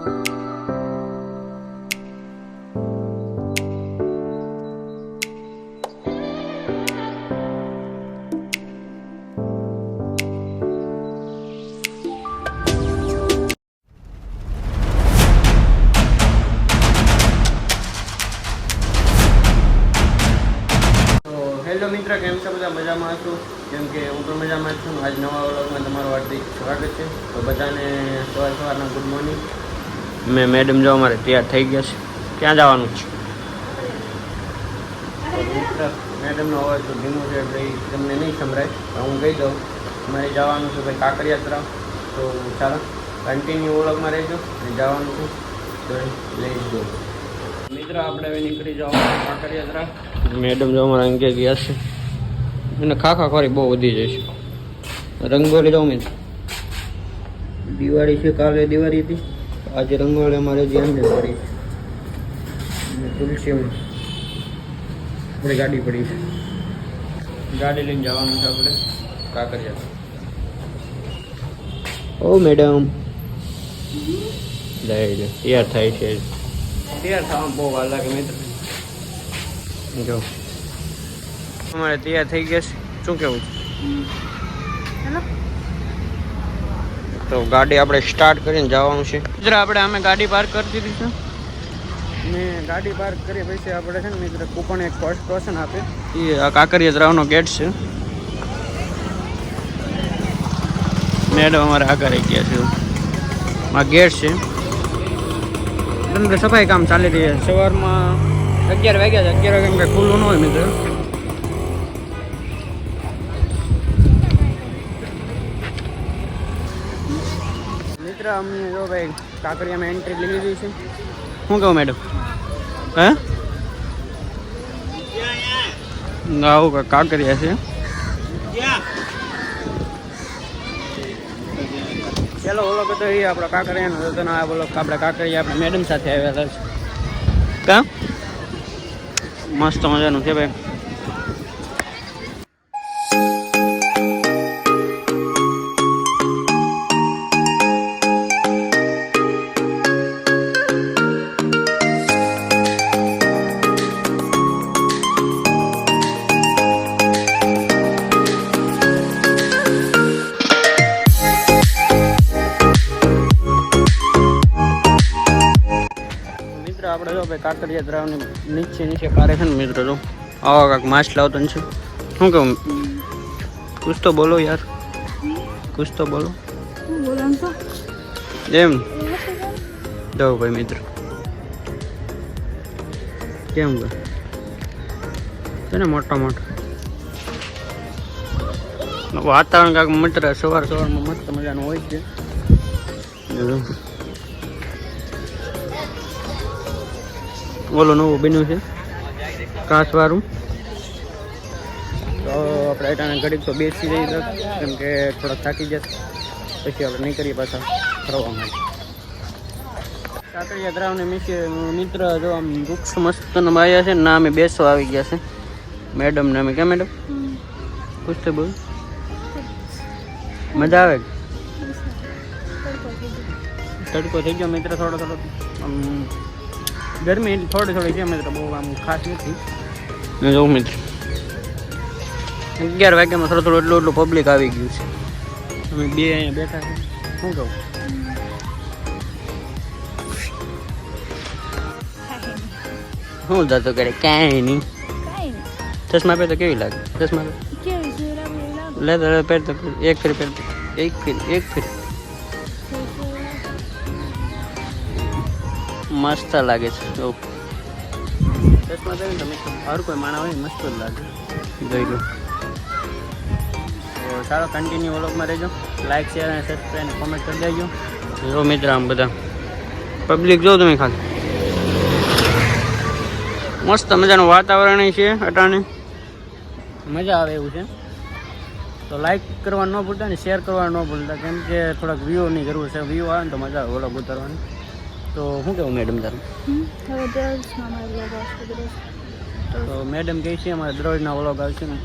Hello મિત્ર, કેમ છો? બધા મજામાં છું? કેમ કે હું પણ મજામાં છું. આજ નવા વ્લોગમાં તમારું હાર્દિક સ્વાગત છે. તો બધાને સવાર સવારના ગુડ મોર્નિંગ મેં મેડમ જો અમારે તૈયાર થઈ ગયા છે. ક્યાં જવાનું છે? મેડમનો અવાજ તો ધીમો છે એટલે તમને નહીં સંભળાય. હું કહી દઉં અમારે જવાનું છે ભાઈ કાંકરિયા તરફ તો ચાલો કન્ટિન્યુ ઓળખમાં રહેજો અને જવાનું છે તો લઈ જજો મિત્ર આપણે હવે નીકળી જવાનું કાંકરિયા તરફ મેડમ જો અમારા અંગે ગયા છે. અને ખાખા ખોરી બહુ વધી જશે રંગોળી રમી દિવાળી છે કાલે દિવાળી હતી. આજે રંગોળી અમારે જે અંદર પડી. અને તુલસીમાં આપણે ગાડી પડી છે. ગાડી લઈને જવાનું છે આપણે. કાંકરિયા. ઓ મેડમ. લઈ તૈયાર થાય છે. તૈયાર થવામાં બહુ વાર લાગે મિત્ર. જો. અમારે તૈયાર થઈ ગયા છે. શું કેવું છે? તો ગાડી આપણે સ્ટાર્ટ કરીને જવાનું છે. મિત્ર આપણે અમે ગાડી પાર્ક કરી દીધી છે. ને ગાડી પાર્ક કરી પછી આપણે છે ને મિત્ર કૂપન એક ફર્સ્ટ પર્સન આપે. એ આ કાંકરિયા તળાવનો ગેટ છે. મેડમ અમારે આગળ આવી ગયા છે. આ ગેટ છે. અંદર સફાઈ કામ ચાલી રહી છે. સવારમાં અગિયાર વાગ્યા છે. અગિયાર વાગ્યા કંઈ ખુલ્લું ન હોય મિત્ર. મિત્ર અમે જો ભાઈ કાંકરિયામાં એન્ટ્રી લઈ લીધી છે. શું કહું મેડમ હે? આવું કાંકરિયા છે? ચાલો ઓલો બધો એ આપણો કાંકરિયાનો હતો ને આ બોલો આપણે કાંકરિયા આપણે મેડમ સાથે આવ્યા હતા કા? મસ્ત મજાનું છે ભાઈ. નીચે નીચે પારે છે ને મિત્ર તો આવા કાંક માછ લાવતો છે. શું કહું, કુછ તો બોલો યાર, કુછ તો બોલો. એમ? જો ભાઈ મિત્ર. કેમ ભાઈ? છે ને મોટા મોટા. વાતાવરણ કાંક મિત્ર, સવાર સવારમાં મસ્ત મજાનું હોય છે. ઓલો નવું બન્યું છે? કાચવાળું તો આપણે અટાણે ઘડીક તો બેસી રહી તો કેમ કે થોડાક થાકી જશે પછી આપણે નહીં કરીએ પાછા ફરવા માટે. કાકડિયા ગ્રાઉન્ડ મિત્ર જો આમ વૃક્ષ મસ્ત આવ્યા છે ના અમે બેસવા આવી ગયા છે. મેડમ ને અમે ક્યાં મેડમ? પૂછતે બોલ. મજા આવે? તડકો થઈ ગયો મિત્ર થોડો થોડો. આમ ગરમી એટલી થોડી થોડી છે તો બહુ આમ ખાસ નથી. ને જોઉં મિત્ર. અગિયાર વાગ્યામાં થોડું થોડું એટલું એટલું પબ્લિક આવી ગયું છે. અમે બે અહીંયા બેઠા છે. શું કહું? શું જતો કરે કાંઈ નહીં. ચશ્મા પહેર તો કેવી લાગે? ચશ્મા લે તો લે, પહેર તો એક ફેર પહેરતો. એક ફેર એક ફેર. મસ્ત લાગે છે. જો. ચશ્મા પહેરીને તો મિત્ર હર કોઈ માણા હોય મસ્ત જ લાગે. જોઈ લો. તો ચાલો કન્ટિન્યુ વ્લોગમાં રહેજો. લાઈક શેર અને સબસ્ક્રાઈબ અને કોમેન્ટ કરી દેજો. જો મિત્ર આમ બધા. પબ્લિક જો તમે ખાલી. મસ્ત મજાનું વાતાવરણ છે અટાણે. મજા આવે એવું છે. તો લાઈક કરવાનું ન ભૂલતા ને શેર કરવાનું ન ભૂલતા. કેમ કે થોડાક વ્યૂની જરૂર છે. વ્યૂ આવે ને તો મજા આવે વ્લોગ ઉતારવાની. તો શું કેવું મેડમ તારું? તો મેડમ કહે છે અમારે દરરોજના વ્લોગ આવશે ને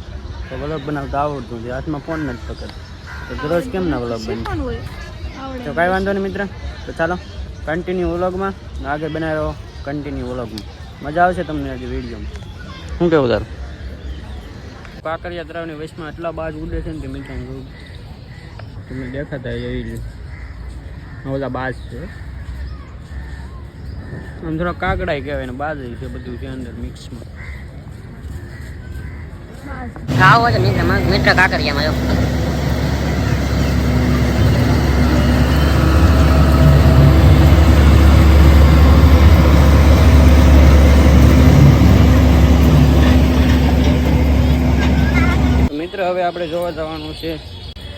તો વ્લોગ બનાવતા આવડતું છે હાથમાં ફોન નથી પકડ તો દરરોજ કેમ ના વ્લોગ બને તો કાંઈ વાંધો નહીં મિત્ર તો ચાલો કન્ટિન્યુ વ્લોગમાં આગળ બનાવ્યો કન્ટિન્યુ વ્લોગમાં મજા આવશે તમને આજે વિડીયોમાં શું કેવું તારું? કાંકરિયા તળાવની વચમાં એટલા બાજ ઉડે છે ને કે મીઠા તમને દેખાતા એ જ આ બાજ છે. આમ થોડા કહેવાય ને બાજ છે બધું છે અંદર મિક્સમાં ખાવ હોય મિત્ર મિત્ર હવે આપણે જોવા જવાનું છે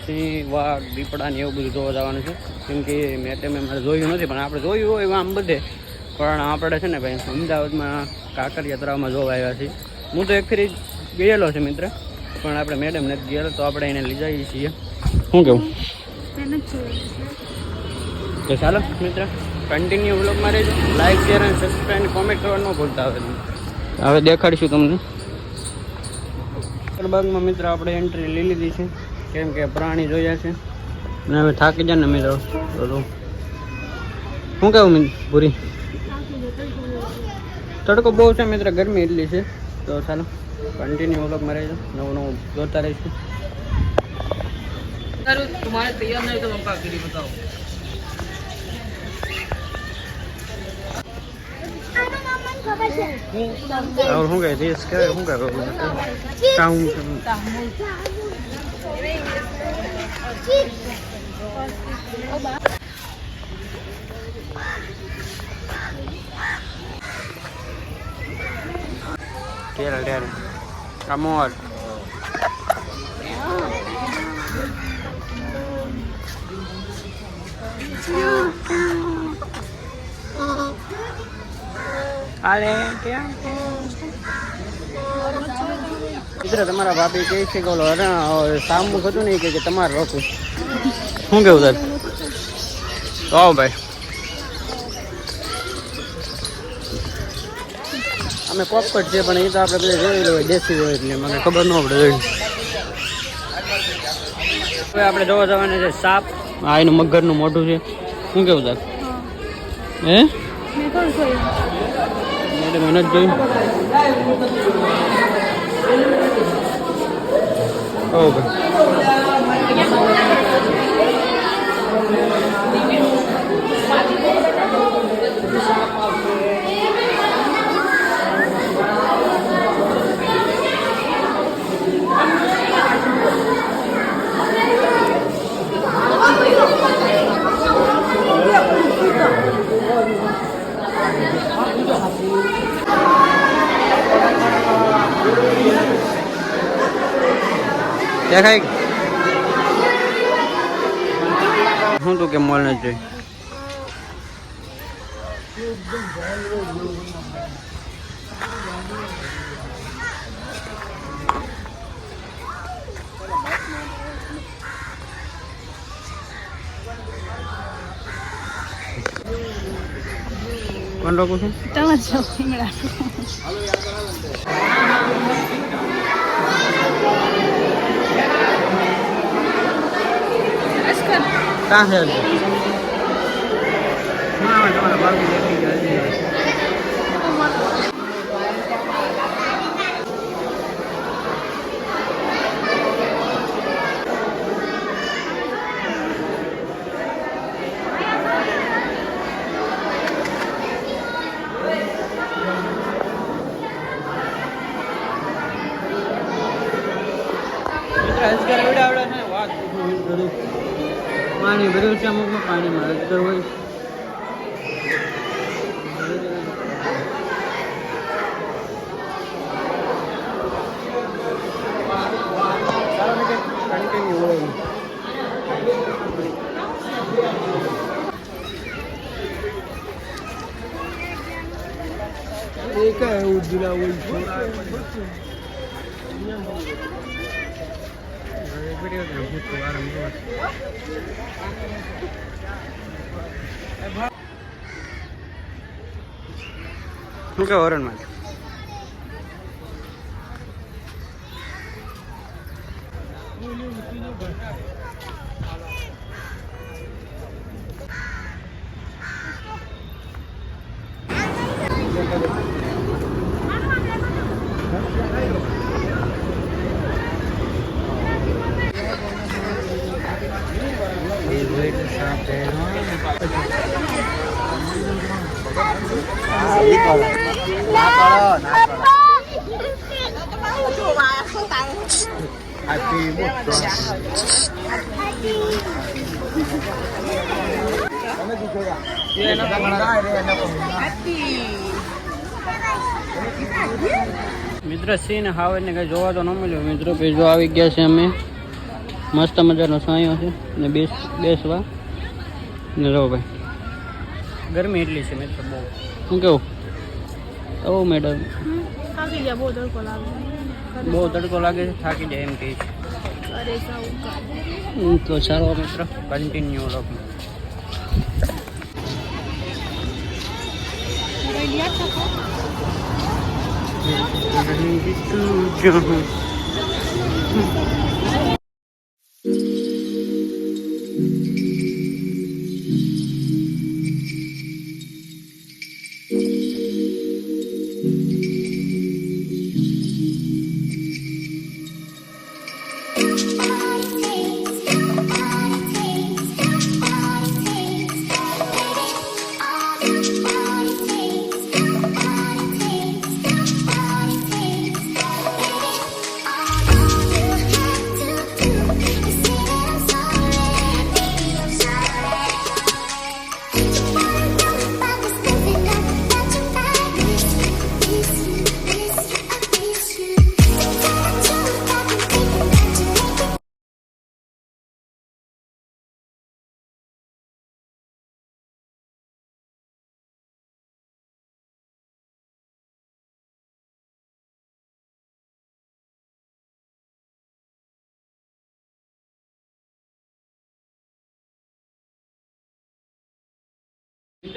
સિંહ વાઘ દીપડા ને એવું બધું જોવા જવાનું છે. કેમ કે મેં તમે મારે જોયું નથી પણ આપણે જોયું હોય આમ બધે. પણ આપણે છે ને ભાઈ અમદાવાદમાં કાંકરિયા તળાવમાં જોવા આવ્યા છીએ. હું તો એક ફેરી ગયેલો છે મિત્ર પણ આપણે મેડમ નથી ગયેલો તો આપણે એને લઈ જઈએ છીએ. શું કેવું? તો ચાલો મિત્ર કન્ટિન્યુ બ્લોગમાં રહેજો. લાઈક શેર અને સબસ્ક્રાઈબ કોમેન્ટ કરવાનું ન ભૂલતા હવે. હવે દેખાડીશું તમને. બાગમાં મિત્ર આપણે એન્ટ્રી લઈ લીધી છે. કેમ કે પ્રાણી જોયા છે. અને હવે થાકી જાય ને મિત્રો શું કેવું મિત્ર પૂરી તડકો બહુ છે મિત્ર ગરમી એટલી છે તો ચાલો કન્ટિન્યુ વ્લોગમાં રહેજો નવું નવું જોતા રહીશું तुम्हारे तैयार नहीं तो मौका करी बताओ और શું કહે દેશ કે શું કહે કામ કેરળ કેરળ. અમોર. અરે ક્યાં મિત્ર તમારા ભાભી કહે છે કે ઓલો સામું હતું નહીં કે તમારે રોકું શું કેવું તો આવો ભાઈ. અમે પોપટ છે પણ એ તો આપણે બધા જોયેલું હોય, દેશી હોય એટલે મને ખબર ન પડે હવે આપણે જોવા જવાના છે સાપ. આ એનું મગરનું મોઢું છે. શું કેવું તાર? હે? મેડમ એને જ જોયું ઓ દેખાય શું તું કે મોલ નથી જોઈ. કોણ રોકું છું? તમારા બાળકો દેખી ગયા હજી. મિત્ર, અજગર આવડે આવડે છે ને, વાત પૂછું બધું. પાણી ભર્યું છે અમુકમાં પાણીમાં અજગર હોય ચાલો મિત્ર, continue હોય. વીડિયો ત્યાં ભૂતકો આરામ જોવા. શું Thank હરણમાં મિત્ર સિંહ હાવે ને કઈ જોવા તો ન મળ્યું. મિત્રો જો આવી ગયા છે અમે. મસ્ત મજાનો સાયો છે ને બેસ બેસવા. ને રહો ભાઈ. ગરમી એટલી છે મિત્ર બહુ. શું કેવું? ઓ મેડમ બહુ તડકો લાગે બહુ તડકો લાગે છે થાકી જાય એમ કહે છે. તો ચાલો મિત્ર કન્ટિન્યુ લોકો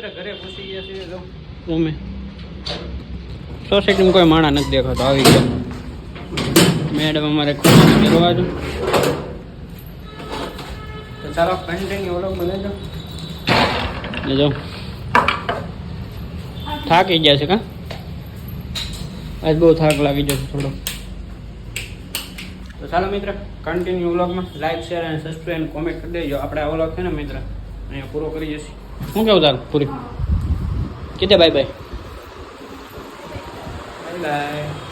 મિત્ર ઘરે પૂછી ગયા છે જો. તમે સોસાયટીમાં કોઈ માણા નથી દેખાતો આવી ગયા. મેડમ અમારે ખુશી કરવા દો. તો ચાલો કન્ટિન્યુ ઓલો બને જો જો થાકી ગયા છે કા? આજ બહુ થાક લાગી જશે થોડો. તો ચાલો મિત્ર કન્ટિન્યુ વ્લોગમાં લાઈક શેર અને સબસ્ક્રાઈબ કોમેન્ટ કરી દેજો. આપણે આ વ્લોગ છે ને મિત્ર? અહીંયા પૂરો કરી જશે. શું કેવું તારું પૂરી? કીધે બાય? Bye bye.